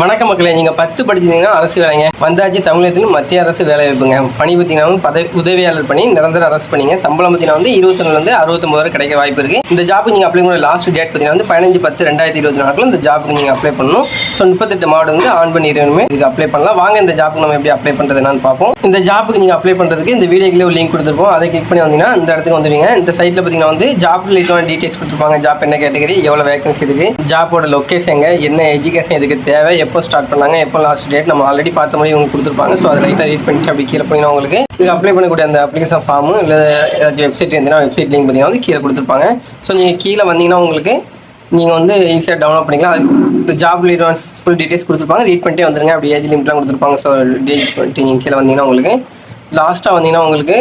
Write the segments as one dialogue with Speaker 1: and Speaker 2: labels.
Speaker 1: வணக்க மக்களே. நீங்கள் பத்து படிச்சிருந்தீங்கன்னா அரசு வேலைங்க. வந்தாச்சு தமிழகத்திலும் மத்திய அரசு வேலை வாய்ப்புங்க. பணி பார்த்தீங்கன்னா பதவி உதவியாளர் பணி நிரந்தர அரசு பண்ணிங்க சம்பளம் பார்த்தீங்கன்னா வந்து இருபத்தொன்னுலேருந்து அறுபத்தொம்பது வரை கிடைக்க வாய்ப்பு இருக்குது இந்த ஜாப்புக்கு நீங்கள் அப்ளை பண்ண லாஸ்ட் டேட் பார்த்தீங்கன்னா வந்து பதினஞ்சு பத்து ரெண்டாயிரத்தி இருபத்தி நாலுக்குள்ள இந்த ஜாப்புக்கு நீங்கள் அப்ளை பண்ணணும். ஸோ முப்பத்தெட்டு மாவட்டம் வந்து ஆன் பண்ணி இருவருமே இதுக்கு அப்ளை பண்ணலாம். வாங்க இந்த ஜாப்புக்கு நம்ம எப்படி அப்ளை பண்ணுறது என்னன்னு பார்ப்போம். இந்த ஜாப்புக்கு நீங்கள் அப்ளை பண்ணுறதுக்கு இந்த வீடியோக்கிலே ஒரு லிங்க் கொடுத்துருப்போம். அதை கிளிக் பண்ணி வந்தீங்கன்னா இந்த இடத்துக்கு வந்துடுவீங்க இந்த சைட்டில் பார்த்தீங்கன்னா வந்து ஜாப் ரிலேட்டான டீட்டெயில்ஸ் கொடுத்துருப்பாங்க. ஜாப் என்ன கேட்டகரி எவ்வளோ வேகன்சி இருக்குது ஜாப்போட லொக்கேஷன் எங்கே என்ன எஜுகேஷன் இதுக்கு தேவை எப்போ ஸ்டார்ட் பண்ணாங்க எப்போ லாஸ்ட் டேட் நம்ம ஆல்ரெடி பார்த்த மாதிரி இவங்க கொடுத்துருப்பாங்க. ஸோ அதை லைட்டாக ரீட் பண்ணிட்டு அப்படி கீழே போனீங்கன்னா உங்களுக்கு இது அப்ளை பண்ணக்கூடிய அந்த அப்ளிகேஷன் ஃபார்மு இல்லை ஏதாச்சும் வெப்சைட் இருந்தீங்கன்னா வெப்சைட் லிங்க் பார்த்தீங்கன்னா வந்து கீழே கொடுத்துருப்பாங்க. ஸோ நீங்கள் கீழே வந்தீங்கன்னா உங்களுக்கு நீங்கள் வந்து ஈஸியாக டவுன்லோட் பண்ணிக்கலாம். அது ஜாப் அட்வான்ஸ் ஃபுல் டீட்டெயில்ஸ் கொடுத்துருப்பாங்க. ரீட் பண்ணிட்டே வந்துருங்க. அப்படி ஏஜ் லிமிட்லாம் கொடுத்துருப்பாங்க. ஸோ டேஜ் பண்ணிட்டு நீங்கள் கீழே வந்தீங்கன்னா உங்களுக்கு லாஸ்ட்டாக வந்தீங்கன்னா உங்களுக்கு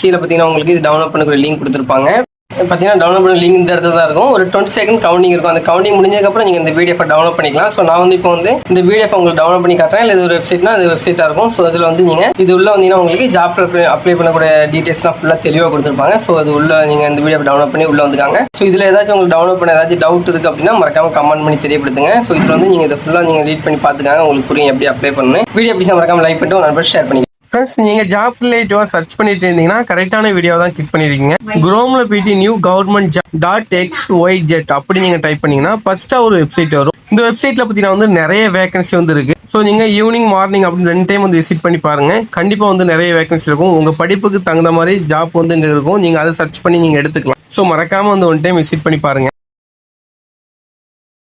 Speaker 1: கீழே பார்த்தீங்கன்னா உங்களுக்கு இது டவுன்லோட் பண்ணக்கூடிய லிங்க் கொடுத்துருப்பாங்க. பார்த்தீங்கன்னா டவுன்லோட் பண்ண லிங்க் இந்த இடத்துல தான் இருக்கும். ஒரு டுவெண்ட்டி செகண்ட் கவுண்டிங் இருக்கும். அந்த கவுண்டிங் முடிஞ்சதுக்கப்புறம் நீங்கள் இந்த பிடிஎஃப் டவுன்லோட் பண்ணிக்கலாம். ஸோ நான் வந்து இப்போ வந்து இந்த பிடிஎஃப் உங்களுக்கு டவுன்லோட் பண்ணி காட்டுறேன். இல்லை இது ஒரு வெப்சைட்னா அது வெப்சைட்டாக இருக்கும். ஸோ அதில் வந்து நீங்கள் இது உள்ள வந்தீங்கன்னா உங்களுக்கு ஜாப் அப்ளை பண்ணக்கூடிய டீட்டெயில்ஸ்லாம் ஃபுல்லாக தெளிவாக கொடுத்துருப்பாங்க. ஸோ அது உள்ள நீங்கள் இந்த வீடியோ டவுன்லோட் பண்ணி உள்ள வந்துருக்காங்க ஸோ இதில் ஏதாச்சும் உங்களுக்கு டவுன்லோட் பண்ண ஏதாச்சும் டவுட் இருக்குது அப்படின்னா மறக்காம கமெண்ட் பண்ணி தெரியப்படுத்துங்க. ஸோ இதில் வந்து நீங்கள் இதை ஃபுல்லாக நீங்கள் ரீட் பண்ணி பார்த்துக்காங்க. உங்களுக்கு புரியும் எப்படி அப்ளை பண்ணு வீடியோ பிடிச்சா மறக்காம லைக் பண்ணிட்டு உங்க நண்பர் ஷேர் பண்ணி ஃப்ரெண்ட்ஸ் நீங்கள் ஜாப் ரிலேட்டிவாக சர்ச் பண்ணிட்டு இருந்தீங்கன்னா கரெக்டான வீடியோ தான் கிளிக் பண்ணிருக்கீங்க. குரோமில் போயிட்டு new government job dot X Y Z அப்படி நீங்கள் டைப் பண்ணீங்கன்னா ஃபர்ஸ்ட்டாக ஒரு வெப்சைட் வரும். இந்த வெப்சைட்டில் பார்த்தீங்கன்னா வந்து நிறைய வேகன்சி வந்து இருக்கு. ஸோ நீங்கள் ஈவினிங் மார்னிங் அப்படின்னு ரெண்டு டைம் வந்து விசிட் பண்ணி பாருங்க. கண்டிப்பாக வந்து நிறைய வேகன்சி இருக்கும். உங்கள் படிப்புக்கு தகுந்த மாதிரி ஜாப் வந்து இங்கே இருக்கும். நீங்கள் அதை சர்ச் பண்ணி நீங்கள் எடுத்துக்கலாம். ஸோ மறக்காமல் வந்து ஒன் டைம் விசிட் பண்ணி பாருங்க.